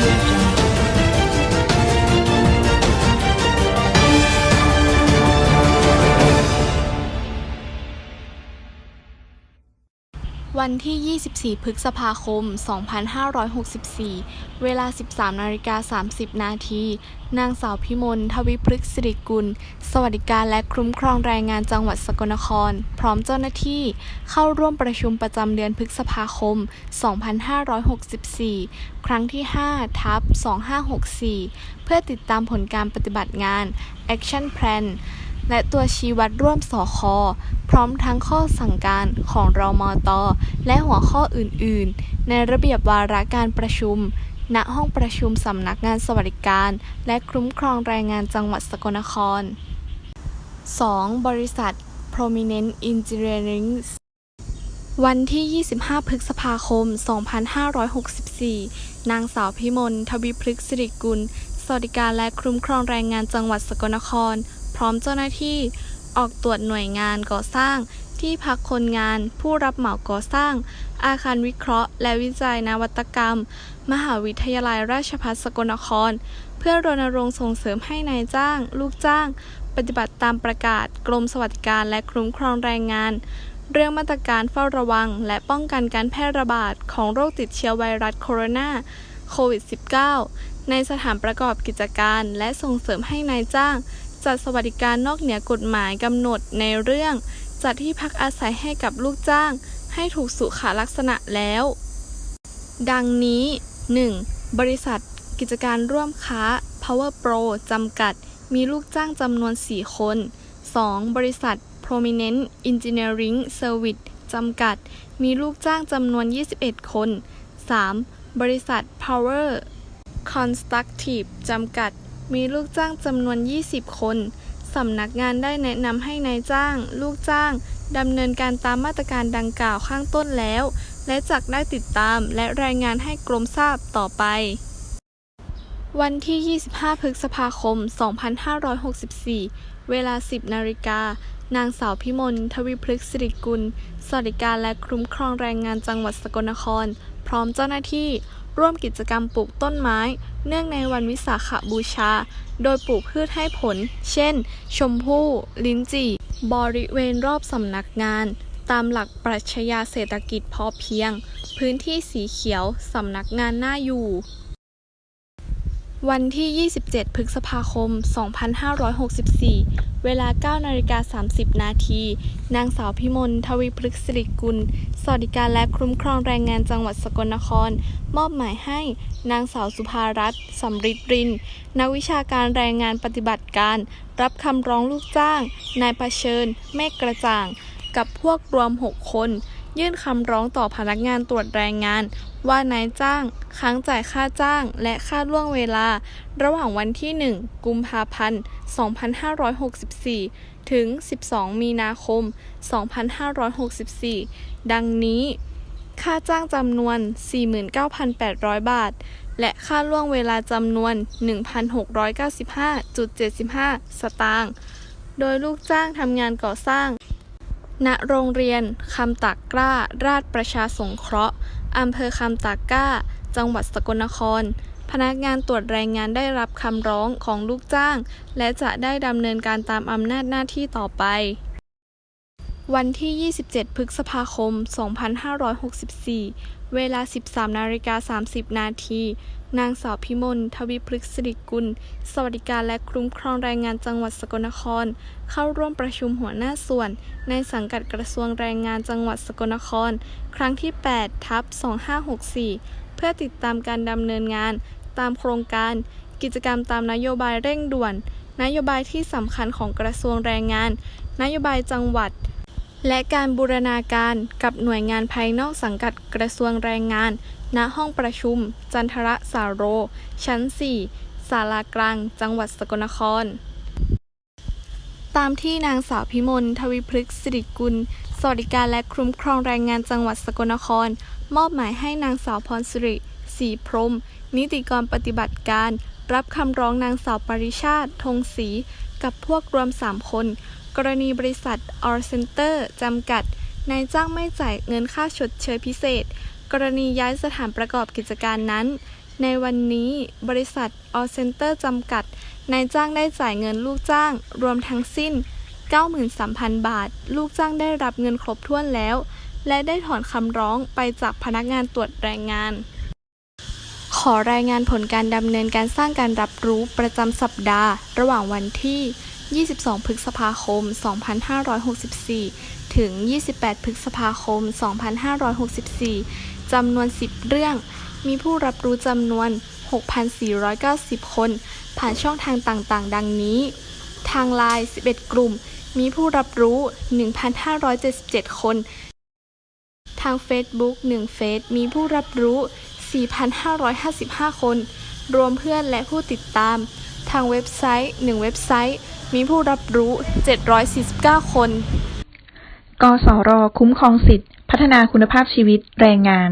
Thank you. วันที่ 24 พฤษภาคม 2564 เวลา 13นาฬิกา30 นาที นางสาวพิมล ทวิพฤกษ์สิริกุล สวัสดิการและคุ้มครองแรงงานจังหวัดสกลนคร พร้อมเจ้าหน้าที่ เข้าร่วมประชุมประจำเดือนพฤษภาคม 2564 ครั้งที่ 5 ทับ 2564 เพื่อติดตามผลการปฏิบัติงาน Action Plan และตัวชี้วัดร่วมสอคอพร้อมทั้งข้อสั่งการของรมตและหัวข้ออื่นๆ ในระเบียบวาระการประชุม ณห้องประชุมสำนักงานสวัสดิการ และคุ้มครองแรงงานจังหวัดสกลนคร 2. บริษัท Prominent Engineering วันที่ 25 พฤษภาคม 2564 นางสาวพิมล ทวีพฤกษสิริกุล สวัสดิการและคุ้มครองแรงงานจังหวัดสกลนคร พร้อมเจ้าหน้าที่ ออกตรวจหน่วยงานก่อสร้าง ที่พักคนงาน ผู้รับเหมาก่อสร้าง อาคารวิเคราะห์ และวิจัยนวัตกรรม มหาวิทยาลัยราชภัฏสกลนคร เพื่อรณรงค์ส่งเสริมให้นายจ้าง ลูกจ้าง ปฏิบัติตามประกาศ กรมสวัสดิการและคุ้มครองแรงงาน เรื่องมาตรการเฝ้าระวัง และป้องกันการแพร่ระบาดของโรคติดเชื้อไวรัสโคโรนาโควิด -19 ในสถานประกอบกิจการ และส่งเสริมให้นายจ้าง จัดสวัสดิการนอกเหนือกฎหมายกำหนดในเรื่อง จัดที่พักอาศัยให้กับลูกจ้าง ให้ถูกสุขลักษณะแล้ว ดังนี้ 1. บริษัทกิจการร่วมค้า Power Pro จำกัด มีลูกจ้างจำนวน 4 คน 2. บริษัท Prominent Engineering Service จำกัด มีลูกจ้างจำนวน 21 คน 3. บริษัท Power Constructive จำกัด มีลูกจ้างจำนวน 20 คนสำนักงานได้แนะนำให้นายจ้าง ลูกจ้างดำเนินการตามมาตรการดังกล่าวข้างต้นแล้ว และจักได้ติดตามและรายงานให้กรมทราบต่อไป วันที่ 25 พฤษภาคม 2564 เวลา 10 นาฬิกา นางสาวพิมล ทวีพฤกษิริกุล สวัสดิการและคุ้มครองแรงงานจังหวัดสกลนคร พร้อมเจ้าหน้าที่ ร่วมกิจกรรมปลูกต้นไม้ เนื่องในวันวิสาขบูชา โดยปลูกพืชให้ผล เช่น ชมพู่ ลิ้นจี่ บริเวณรอบสำนักงาน ตามหลักปรัชญาเศรษฐกิจพอเพียง พื้นที่สีเขียวสำนักงานน่าอยู่ วันที่ 27 พฤษภาคม 2564 เวลา 9 นาฬิกา 30 นาที นางสาวพิมล ทวีพฤกษริกุล สวัสดิการและคุ้มครองแรงงานจังหวัดสกลนคร มอบหมายให้ นางสาวสุภารัตน์สำริดริน นักวิชาการแรงงานปฏิบัติการ รับคำร้องลูกจ้าง นายประเชิญเมฆกระจ่าง กับพวกรวม 6 คนยื่นคำร้องต่อพนักงานตรวจแรงงาน ว่านายจ้างค้างจ่ายค่าจ้างและค่าล่วงเวลา ระหว่างวันที่ 1 กุมภาพันธ์ 2564 ถึง 12 มีนาคม 2564 ดังนี้ ค่าจ้างจำนวน 49,800 บาท และค่าล่วงเวลาจำนวน 1,695.75 สตางค์ โดยลูกจ้างทำงานก่อสร้าง ณ โรงเรียนคำตากกล้าราชประชาสงเคราะห์ อำเภอคำตากก้า จังหวัดสกลนคร พนักงานตรวจแรงงานได้รับคำร้องของลูกจ้าง และจะได้ดำเนินการตามอำนาจหน้าที่ต่อไป วันที่ 27 พฤษภาคม 2564 เวลา 13นาฬิกา30 นาที นางสาวพิมล ทวีพฤกษริกุล สวัสดิการและคุ้มครองแรงงานจังหวัดสกลนคร เข้าร่วมประชุมหัวหน้าส่วน ในสังกัดกระทรวงแรงงานจังหวัดสกลนคร ครั้งที่ 8 ทับ 2564 เพื่อติดตามการดำเนินงาน ตามโครงการ กิจกรรมตามนโยบายเร่งด่วน นโยบายที่สำคัญของกระทรวงแรงงาน นโยบายจังหวัด และการบูรณาการกับหน่วยงานภายนอกสังกัดกระทรวงแรงงาน ณ ห้องประชุม จันทรสาโร ชั้น 4 ศาลากลาง จังหวัดสกลนคร ตามที่นางสาวพิมล ทวีพฤกษ์สิริกุล สวัสดิการและคุ้มครองแรงงานจังหวัดสกลนคร มอบหมายให้นางสาวพรสิริศรีพรม นิติกรปฏิบัติการ รับคำร้องนางสาวปริชาติ ธงศรี กับพวกรวม 3 คน กรณีบริษัท All Center จำกัดนายจ้างไม่จ่ายเงินค่าชดเชยพิเศษ กรณีย้ายสถานประกอบกิจการนั้น ในวันนี้บริษัท All Center จำกัดนายจ้างได้จ่ายเงินลูกจ้าง รวมทั้งสิ้น 93,000 บาท ลูกจ้างได้รับเงินครบถ้วนแล้ว และได้ถอนคำร้องไปจากพนักงานตรวจแรงงาน ขอรายงานผลการดำเนินการสร้างการรับรู้ประจำสัปดาห์ ระหว่างวันที่ 22 พฤษภาคม 2564 ถึง 28 พฤษภาคม 2564 จำนวน 10 เรื่อง มีผู้รับรู้จำนวน 6,490 คน ผ่านช่องทางต่างๆ ดังนี้ ทางไลน์ 11 กลุ่ม มีผู้รับรู้ 1,577 คน ทาง Facebook 1 เฟซมีผู้รับรู้ 4,555 คน รวมเพื่อนและผู้ติดตาม ทางเว็บไซต์ 1 เว็บไซต์ มีผู้รับรู้ 749 คน กสร คุ้มครองสิทธิ พัฒนาคุณภาพชีวิตแรงงาน